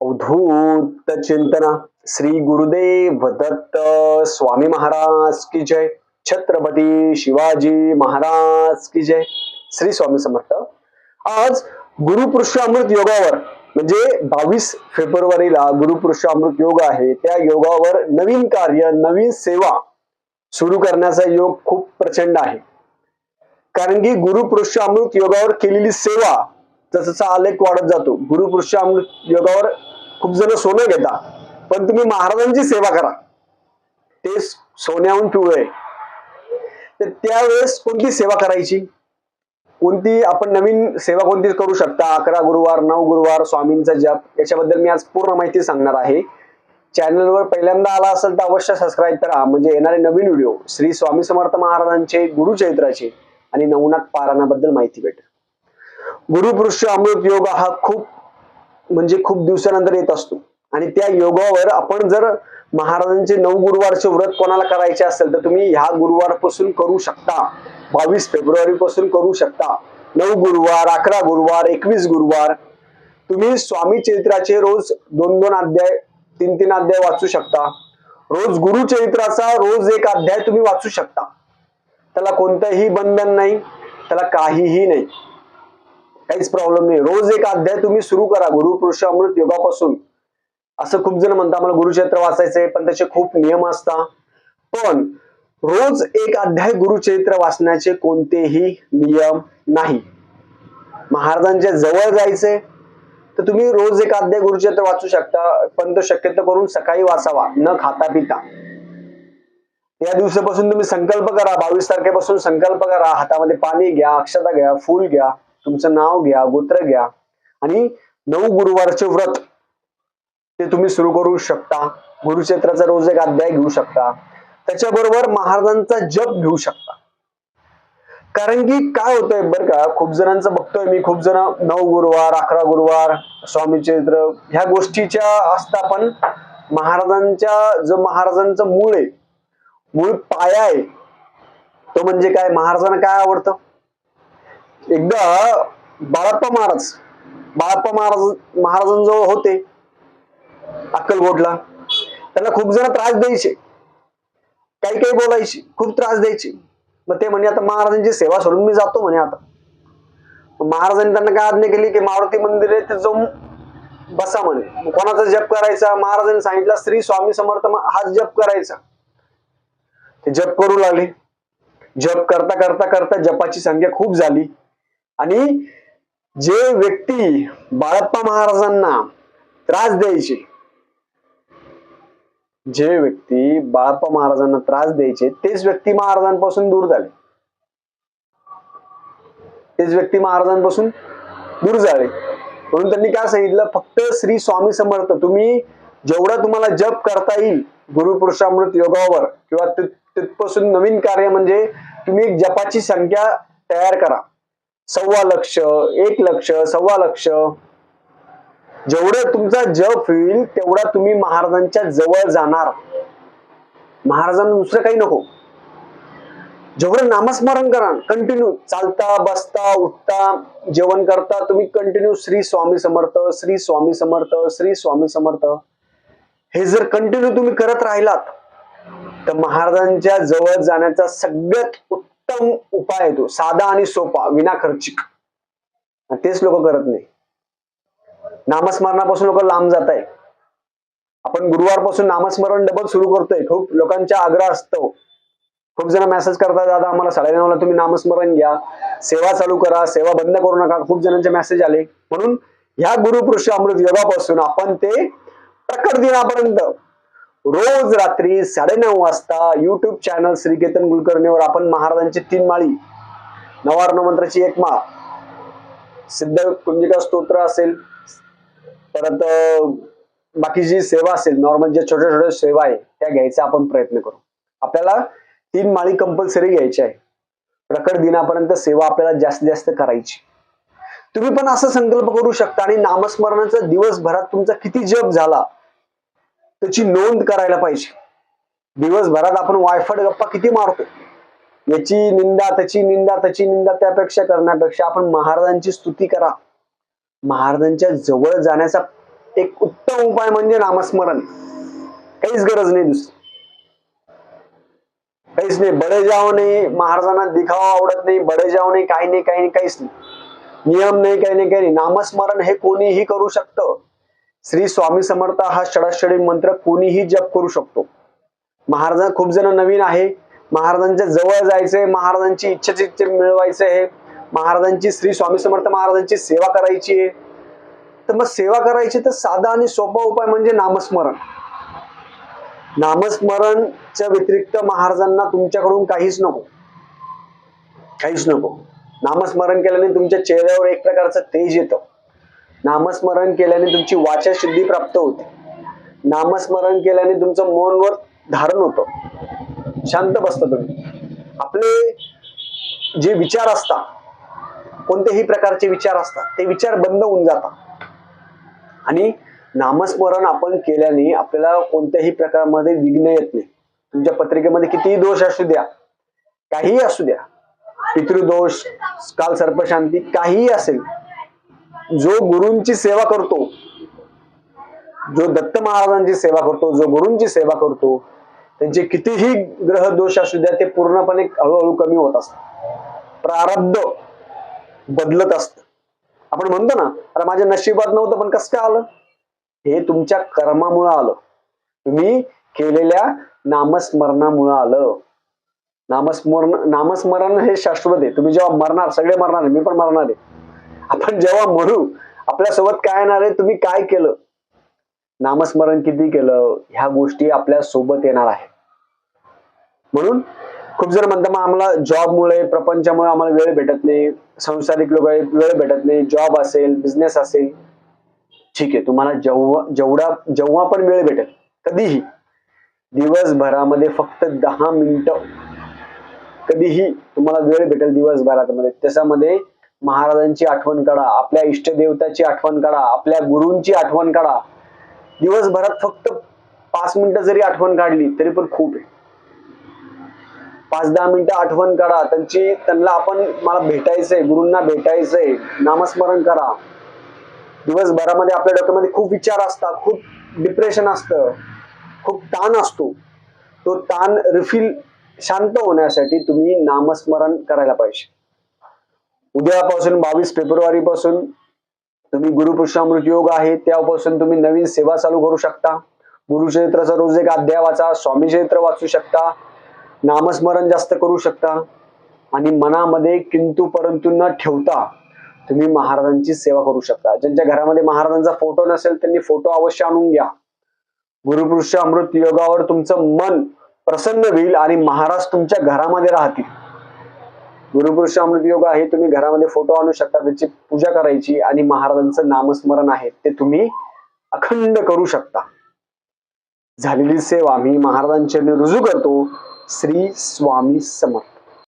अवधूत चिंतना। श्री गुरुदेव दत्त स्वामी महाराज की जय। छत्रपती शिवाजी महाराज की जय। श्री स्वामी समर्थ। आज गुरुपुरुष अमृत योगावर म्हणजे बावीस फेब्रुवारीला गुरुपुरुष अमृत योग आहे. त्या योगावर नवीन कार्य नवीन सेवा सुरू करण्याचा योग खूप प्रचंड आहे. कारण की गुरुपुरुष अमृत योगावर केलेली सेवा जसा आलेख वाढत जातो गुरुपुरुष अमृत योगावर खूप जण सोनं घेता पण तुम्ही महाराजांची सेवा करा. ते सोन्याहून पिवळे तर त्यावेळेस कोणती सेवा करायची? कोणती आपण नवीन सेवा कोणती करू शकता? अकरा गुरुवार नऊ गुरुवार स्वामींचा जप याच्याबद्दल मी आज पूर्ण माहिती सांगणार आहे. चॅनलवर पहिल्यांदा आला असेल तर अवश्य सबस्क्राईब करा. म्हणजे येणारे नवीन व्हिडिओ श्री स्वामी समर्थ महाराजांचे गुरुचरित्राचे आणि नवनाथ पारायणाबद्दल माहिती भेटेल. गुरुपुरुष अमृत योग हा खूप म्हणजे खूप दिवसानंतर येत असतो. आणि त्या योगावर आपण जर महाराजांचे नऊ गुरुवारचे व्रत कोणाला करायचे असेल तर तुम्ही ह्या गुरुवारपासून करू शकता. बावीस फेब्रुवारी पासून करू शकता. नऊ गुरुवार अकरा गुरुवार एकवीस गुरुवार. तुम्ही स्वामी चरित्राचे रोज दोन दोन अध्याय तीन तीन अध्याय वाचू शकता. रोज गुरुचरित्राचा रोज एक अध्याय तुम्ही वाचू शकता. त्याला कोणतंही बंधन नाही त्याला काहीही नाही. काहीच प्रॉब्लेम नाही. रोज एक अध्याय तुम्ही सुरू करा. गुरुपुरुष अमृत योगापासून. असं खूप जण म्हणतात मला गुरुचरित्र वाचायचंय पण त्याचे खूप नियम असतात. पण रोज एक अध्याय गुरुचरित्र वाचण्याचे कोणतेही नियम नाही. महाराजांच्या जवळ जायचंय तर तुम्ही रोज एक अध्याय गुरुचरित्र वाचू शकता पण तो शक्यतो करून सकाळी वाचावा न खाता पिता. या दिवसापासून तुम्ही संकल्प करा बावीस तारखेपासून संकल्प करा हातामध्ये पाणी घ्या अक्षता घ्या फूल घ्या. तुमचं नाव घ्या गोत्र घ्या आणि नऊ गुरुवारचे व्रत ते तुम्ही सुरू करू शकता. गुरुक्षेत्राचा रोज एक अध्याय घेऊ शकता. त्याच्याबरोबर महाराजांचा जप घेऊ शकता. कारण की काय होतंय बरं का खूप जणांचं बघतोय मी खूप जण नऊ गुरुवार अकरा गुरुवार स्वामी चरित्र ह्या गोष्टीच्या असता पण महाराजांच्या जो महाराजांचं मूळ आहे मूळ पाया आहे तो म्हणजे काय? महाराजांना काय आवडतं? एकदा बाळप्पा महाराज बाळप्पा महाराज महाराजांजवळ होते अक्कलकोटला. त्यांना खूप जण त्रास द्यायचे. काही काही बोलायचे खूप त्रास द्यायचे. मग ते म्हणे आता महाराजांची सेवा सोडून मी जातो म्हणे आता. महाराजांनी त्यांना काय आज्ञा केली की मारुती मंदिर आहे ते जाऊन बसा म्हणे. कोणाचा जप करायचा? महाराजांनी सांगितलं श्री स्वामी समर्थ हाच जप करायचा. ते जप करू लागले. जप करता करता करता जपाची संख्या खूप झाली. आणि जे व्यक्ती बाळप्पा महाराजांना त्रास द्यायचे जे व्यक्ती बाळप्पा महाराजांना त्रास द्यायचे तेच व्यक्ती महाराजांपासून दूर झाले. तेच व्यक्ती महाराजांपासून दूर झाले. म्हणून त्यांनी काय सांगितलं? फक्त श्री स्वामी समर्थ तुम्ही जेवढं तुम्हाला जप करता येईल गुरुपुरुषामृत योगावर किंवा तिथपासून नवीन कार्य म्हणजे तुम्ही एक जपाची संख्या तयार करा. सव्वा लक्ष एक लक्ष सव्वा लक्ष. जेवढं तुमचा जप होईल तेवढा तुम्ही महाराजांच्या जवळ जाणार. महाराजांना दुसरं काही नको. जेवढं नामस्मरण करा कंटिन्यू चालता बसता उठता जेवण करता तुम्ही कंटिन्यू श्री स्वामी समर्थ श्री स्वामी समर्थ श्री स्वामी समर्थ. हे जर कंटिन्यू तुम्ही करत राहिलात तर महाराजांच्या जवळ जाण्याचा सगळ्यात उत्तम उपाय आहे तो. साधा आणि सोपा विना खर्चिक तेच लोक करत नाही. नामस्मरणापासून लोक लांब जात आहे आपण गुरुवारपासून नामस्मरण डबल सुरू करतोय. खूप लोकांचा आग्रह असतो. खूप जण मेसेज करतात दादा आम्हाला साडेनऊला तुम्ही नामस्मरण घ्या. सेवा चालू करा. सेवा बंद करू नका. खूप जणांचे मेसेज आले. म्हणून ह्या गुरुपुरुष अमृत योगापासून आपण ते प्रकट दिनापर्यंत रोज रात्री साडेनऊ वाजता युट्यूब चॅनल श्रीकेतन कुलकर्णीवर आपण महाराजांची तीन माळी नवार्ण मंत्राची एक माळ. सिद्ध कुंजिका स्तोत्र असेल परत बाकी जी सेवा असेल नॉर्मल जे छोट्या छोट्या सेवा आहे त्या घ्यायचा आपण प्रयत्न करू. आपल्याला तीन माळी कंपल्सरी घ्यायची आहे. प्रकट दिनापर्यंत सेवा आपल्याला जास्तीत जास्त करायची. तुम्ही पण असा संकल्प करू शकता आणि नामस्मरणाचा दिवसभरात तुमचा किती जप झाला त्याची नोंद करायला पाहिजे. दिवसभरात आपण वायफड गप्पा किती मारतो याची निंदा त्याची निंदा त्याची निंदा त्यापेक्षा करण्यापेक्षा आपण महाराजांची स्तुती करा. महाराजांच्या जवळ जाण्याचा एक उत्तम उपाय म्हणजे नामस्मरण. काहीच गरज नाही दुसरी. काहीच नाही. बडे जाव नाही महाराजांना दिखावा आवडत नाही बडे जाव नाही काही नाही काही नाही काहीच नाही. नियम नाही काही नाही काही नाही. नामस्मरण हे कोणीही करू शकतं. श्री स्वामी समर्थ हा षडाक्षरी मंत्र कोणीही जप करू शकतो. महाराज खूप जण नवीन आहे. महाराजांच्या जवळ जायचंय महाराजांची इच्छाची इच्छा मिळवायचं आहे. महाराजांची श्री स्वामी समर्थ महाराजांची सेवा करायची आहे. तर मग सेवा करायची तर साधा आणि सोपा उपाय म्हणजे नामस्मरण. नामस्मरणच्या व्यतिरिक्त महाराजांना तुमच्याकडून काहीच नको. काहीच नको. नामस्मरण केल्याने तुमच्या चेहऱ्यावर एक प्रकारचं तेज येतं. नामस्मरण केल्याने तुमची वाचा शुद्धी प्राप्त होते. नामस्मरण केल्याने तुमचं मनवर धारण होतं. शांत बसतं तुम्ही. आपले जे विचार असतात कोणत्याही प्रकारचे विचार असतात ते विचार बंद होऊन जातात. आणि नामस्मरण आपण केल्याने आपल्याला कोणत्याही प्रकारमध्ये विघ्न येत नाही. तुमच्या पत्रिकेमध्ये कितीही दोष असू द्या काहीही असू द्या पितृदोष काल सर्पशांती काहीही असेल जो गुरूंची सेवा करतो जो दत्त महाराजांची सेवा करतो जो गुरूंची सेवा करतो त्यांचे कितीही ग्रह दोष असू द्या ते पूर्णपणे हळूहळू कमी होत असतात. प्रारब्ध बदलत असत. आपण म्हणतो ना अरे माझ्या नशिबात नव्हतं पण कसं काय आलं? हे तुमच्या कर्मामुळं आलं. तुम्ही केलेल्या नामस्मरणामुळं आलं. नामस्मरण नामस्मरण हे शाश्वत आहे. तुम्ही जेव्हा मरणार सगळे मरणार आहे मी पण मरणार आहे. आपण जेव्हा मरू आपल्यासोबत काय येणार आहे तुम्ही काय केलं? नामस्मरण किती केलं? ह्या गोष्टी आपल्यासोबत येणार आहे म्हणून खूप जण म्हणता मग आम्हाला जॉबमुळे प्रपंचामुळे आम्हाला वेळ भेटत नाही. संसारिक लोक वेळ भेटत नाही. जॉब असेल बिझनेस असेल. ठीक आहे तुम्हाला जेव्हा जेवढा जेव्हा पण वेळ भेटेल कधीही दिवसभरामध्ये फक्त दहा मिनिटं कधीही तुम्हाला वेळ भेटेल दिवसभरामध्ये. त्याच्यामध्ये महाराजांची आठवण काढा आपल्या इष्टदेवताची आठवण काढा आपल्या गुरूंची आठवण काढा. दिवसभरात फक्त पाच मिनिटं जरी आठवण काढली तरी पण खूप आहे. पाच दहा मिनिटं आठवण काढा. त्यांची त्यांना आपण मला भेटायचंय गुरूंना भेटायचंय नामस्मरण करा. दिवसभरामध्ये आपल्या डोक्यामध्ये खूप विचार असतात खूप डिप्रेशन असतं खूप ताण असतो. तो ताण रिफिल शांत होण्यासाठी तुम्ही नामस्मरण करायला पाहिजे. उद्यापासून बावीस फेब्रुवारी पासून तुम्ही गुरुपुरुषामृत योग आहे त्यापासून तुम्ही नवीन सेवा चालू करू शकता. गुरुचरित्राचा रोज एक अध्याय वाचा स्वामी चरित्र वाचू शकता नामस्मरण जास्त करू शकता आणि मनामध्ये किंतु परंतु न ठेवता तुम्ही महाराजांची सेवा करू शकता. ज्यांच्या घरामध्ये महाराजांचा फोटो नसेल त्यांनी फोटो अवश्य आणून घ्या. गुरुपुरुष अमृत योगावर तुमचं मन प्रसन्न होईल आणि महाराज तुमच्या घरामध्ये राहतील. गुरुपुरुष अमृत योग आहे तुम्ही घरामध्ये फोटो आणू शकता त्याची पूजा करायची आणि महाराजांचं नामस्मरण आहे ते तुम्ही अखंड करू शकता. झालेली सेवा मी महाराजांच्या रुजू करतो. श्री स्वामी समर्थ.